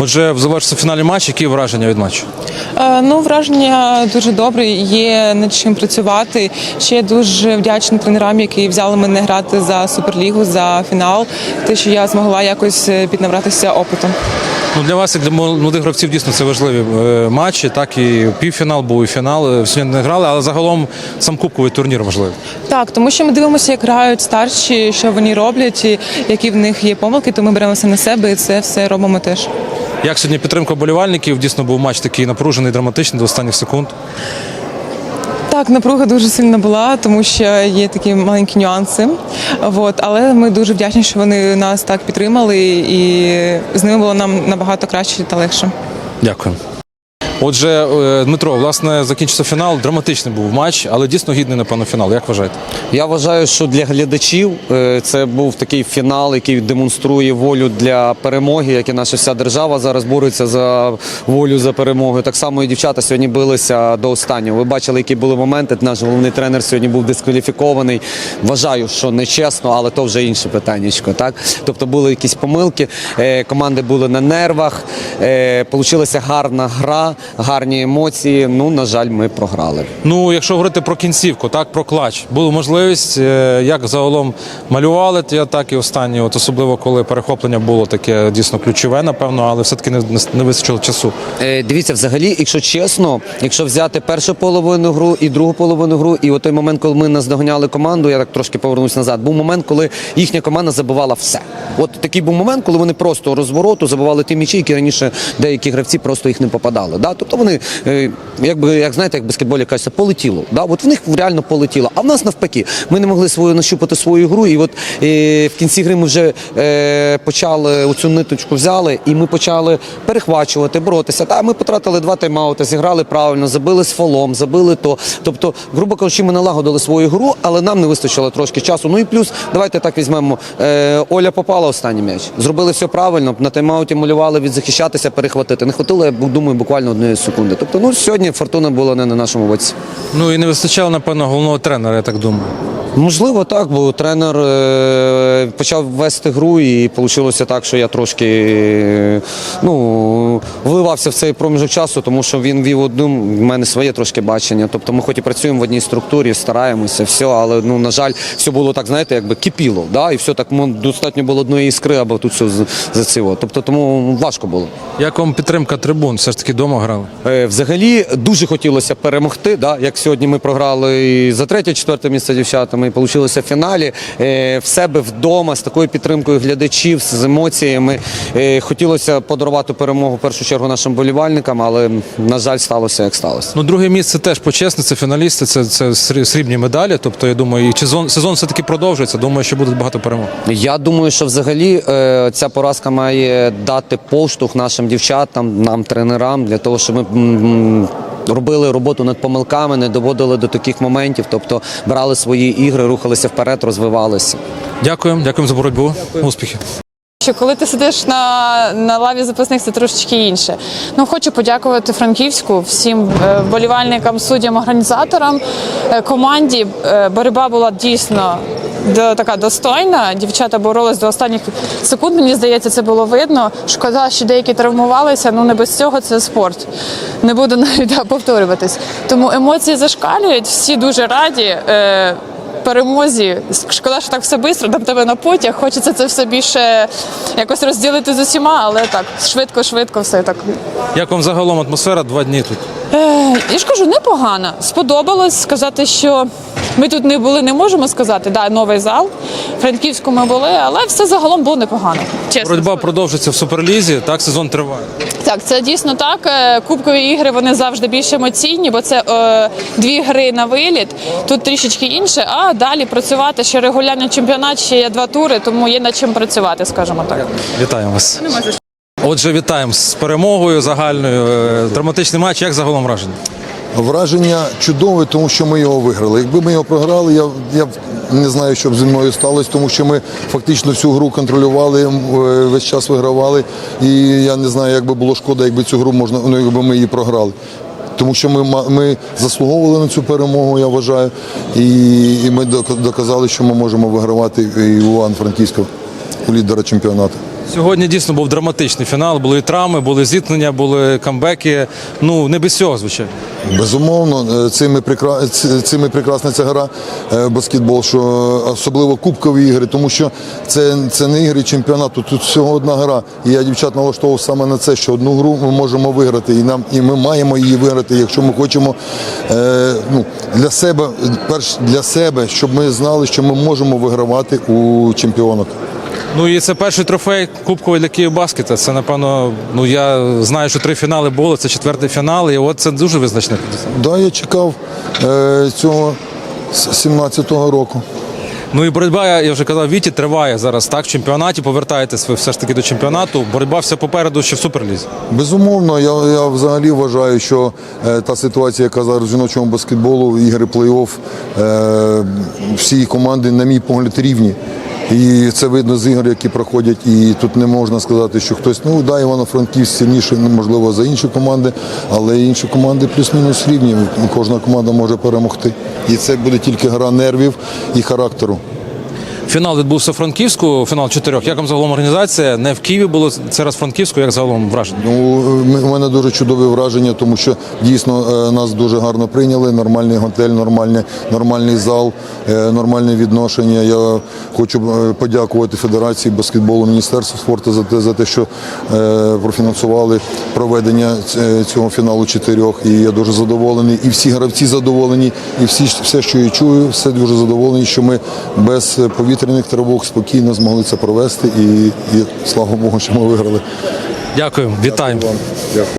Отже, в завершився фіналі матч, які враження від матчу? Е, Ну, враження дуже добре. Є над чим працювати. Ще дуже вдячна тренерам, які взяли мене грати за суперлігу, за фінал. Те, що я змогла якось е, піднабратися опиту. Ну для вас, як для молодих гравців, дійсно це важливі е, матчі. Так і півфінал був і фінал. Сьогодні не грали, але загалом сам кубковий турнір важливий. Так, тому що ми дивимося, як грають старші, що вони роблять, які в них є помилки, то ми беремося на себе і це все робимо теж. Як сьогодні підтримка болівальників? Дійсно був матч такий напружений, драматичний до останніх секунд. Так, напруга дуже сильна була, тому що є такі маленькі нюанси. От, але ми дуже вдячні, що вони нас так підтримали, і з ними було нам набагато краще та легше. Дякую. Отже, е, Дмитро, власне, закінчився фінал. Драматичний був матч, але дійсно гідний, напевно, фінал. Як вважаєте? Я вважаю, що для глядачів е, це був такий фінал, який демонструє волю для перемоги, як і наша вся держава зараз бореться за волю за перемогу. Так само і дівчата сьогодні билися до останнього. Ви бачили, які були моменти. Наш головний тренер сьогодні був дискваліфікований. Вважаю, що нечесно, але то вже інше питаннячко. Так, тобто були якісь помилки. е, Команди були на нервах. Получилася гарна гра, гарні емоції. Ну, на жаль, ми програли. Ну, якщо говорити про кінцівку, так про клач, була можливість, е, як загалом малювали ті атаки останні, от особливо коли перехоплення було таке дійсно ключове, напевно, але все-таки не, не, не вистачило часу. Е, Дивіться, взагалі, якщо чесно, якщо взяти першу половину гру і другу половину гру, і от той момент, коли ми наздоганяли команду, я так трошки повернусь назад. Був момент, коли їхня команда забивала все. От такий був момент, коли вони просто розвороту забивали ті м'ячі, які раніше деякі гравці просто їх не попадали. Да? Тобто вони, е, якби як знаєте, як баскетболі кажеться, полетіло. Да? От в них реально полетіло. А в нас навпаки, ми не могли свою нащупати свою гру. І от е, в кінці гри ми вже е, почали оцю ниточку взяли, і ми почали перехвачувати, боротися. Та ми потратили два тайм-аути, зіграли правильно, забили з фолом, забили то. Тобто, грубо кажучи, ми налагодили свою гру, але нам не вистачило трошки часу. Ну і плюс, давайте так візьмемо. Е, Оля попала останній м'яч. Зробили все правильно. На тайм-ауті малювали відзахищатися, перехватити. Не хватило, я думаю, буквально одної секунди. Тобто, ну сьогодні фортуна була не на нашому боці. Ну і не вистачало, напевно, головного тренера, я так думаю. Можливо, так, бо тренер е, почав вести гру, і вийшло так, що я трошки ну, вливався в цей проміжок часу, тому що він вів одну, в мене своє трошки бачення. Тобто ми хоч і працюємо в одній структурі, стараємося, все, але ну, на жаль, все було так, знаєте, якби кипіло. Да? І все так достатньо було одної іскри, або тут все заціло. Тобто тому важко було. Як вам підтримка трибун? Все ж таки вдома грали? Е, Взагалі дуже хотілося перемогти. Да? Як сьогодні ми програли і за третє, четверте місце дівчатами, і вийшло в фіналі е, в себе вдома з такою підтримкою глядачів, з емоціями. Е, Хотілося подарувати перемогу в першу чергу нашим болівальникам, але на жаль, сталося як сталося. Ну, друге місце теж почесне, це фіналісти, це, це срібні медалі. Тобто, я думаю, і сезон, сезон все-таки продовжується. Думаю, що буде багато перемог. Я думаю, що взагалі е, ця поразка має дати поштовх нашим дівчатам, нам, тренерам, для того, щоб ми. Робили роботу над помилками, не доводили до таких моментів, тобто брали свої ігри, рухалися вперед, розвивалися. Дякую, дякую за боротьбу. Успіхів. Що коли ти сидиш на, на лаві запасних, це трошечки інше. Ну хочу подякувати Франківську, всім е, вболівальникам, суддям, організаторам, е, команді. Е, Боротьба була дійсно така достойна. Дівчата боролись до останніх секунд. Мені здається, це було видно. Шкода, що деякі травмувалися. Ну не без цього це спорт. Не буду навіть повторюватись. Тому емоції зашкалюють, всі дуже раді. Е, перемозі. Шкода, що так все швидко, там тебе на потяг. Хочеться це все більше якось розділити з усіма, але так, швидко, швидко все так. Як вам загалом атмосфера два дні тут? Е, я ж кажу, непогано. Сподобалось сказати, що ми тут не були, не можемо сказати. Да, новий зал. В Франківську ми були, але все загалом було непогано. Чесно. Боротьба продовжиться в суперлізі. Так, сезон триває. Так, це дійсно так. Е, Кубкові ігри вони завжди більш емоційні, бо це е, дві гри на виліт. Тут трішечки інше. А далі працювати ще регулярний чемпіонат, ще є два тури, тому є над чим працювати, скажімо так. Вітаємо вас. Отже, вітаємо з перемогою загальною. Е, Драматичний матч. Як загалом враження? Враження чудове, тому що ми його виграли. Якби ми його програли, я, я не знаю, що б зі мною сталося, тому що ми фактично всю гру контролювали, е, весь час вигравали. І я не знаю, як би було шкода, якби цю гру можна, ну, якби ми її програли. Тому що ми, ми заслуговували на цю перемогу, я вважаю, і, і ми док- доказали, що ми можемо вигравати і Іван Франківського у лідера чемпіонату. Сьогодні дійсно був драматичний фінал. Були травми, були зіткнення, були камбеки. Ну не без цього, звичайно. Безумовно, е, цим і, прекра... цим і прекрасна ця гра е, баскетбол, що особливо кубкові ігри, тому що це, це не ігри чемпіонату, тут всього одна гра. І я дівчат налаштовував саме на це, що одну гру ми можемо виграти, і нам і ми маємо її виграти, якщо ми хочемо е, ну, для себе, перш для себе, щоб ми знали, що ми можемо вигравати у чемпіонах. Ну і це перший трофей кубковий для Київбаскета. Це напевно, ну я знаю, що три фінали було. Це четвертий фінал, і от це дуже визначне. Да, я чекав е, цього з 17-го року. Ну і боротьба, я вже казав, Віті триває зараз так в чемпіонаті. Повертаєтесь ви все ж таки до чемпіонату. Боротьба все попереду ще в суперлізі. Безумовно, я, я взагалі вважаю, що е, та ситуація, яка зараз в жіночому баскетболу, ігри плей-офф, е, всі команди, на мій погляд, рівні. І це видно з ігор, які проходять. І тут не можна сказати, що хтось, ну да, Івано-Франківськ сильніше, ну, можливо, за інші команди, але інші команди плюс-мінус рівні. Кожна команда може перемогти. І це буде тільки гра нервів і характеру. Фінал відбувся в Франківську, фінал чотирьох. Як вам загалом організація? Не в Києві було це раз Франківську, як загалом враження? Ну, у мене дуже чудові враження, тому що дійсно е, нас дуже гарно прийняли. Нормальний готель, нормальний, нормальний зал, е, нормальне відношення. Я хочу е, подякувати Федерації баскетболу, Міністерству спорту за те, за те, що профінансували проведення цього фіналу чотирьох. І я дуже задоволений. І всі гравці задоволені, і всі все, що я чую, все дуже задоволені, що ми без е, повітряних тривог спокійно змогли це провести. І, і слава Богу, що ми виграли. Дякую, вітаємо. Дякую.